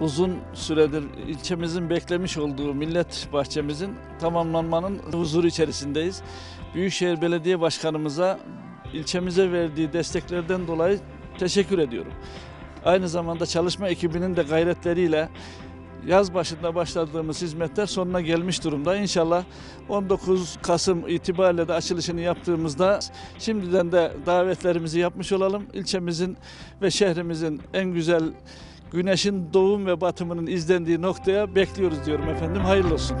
uzun süredir ilçemizin beklemiş olduğu millet bahçemizin tamamlanmanın huzuru içerisindeyiz. Büyükşehir Belediye Başkanımıza ilçemize verdiği desteklerden dolayı teşekkür ediyorum. Aynı zamanda çalışma ekibinin de gayretleriyle yaz başında başladığımız hizmetler sonuna gelmiş durumda. İnşallah 19 Kasım itibariyle de açılışını yaptığımızda şimdiden de davetlerimizi yapmış olalım. İlçemizin ve şehrimizin en güzel güneşin doğum ve batımının izlendiği noktaya bekliyoruz diyorum efendim. Hayırlı olsun.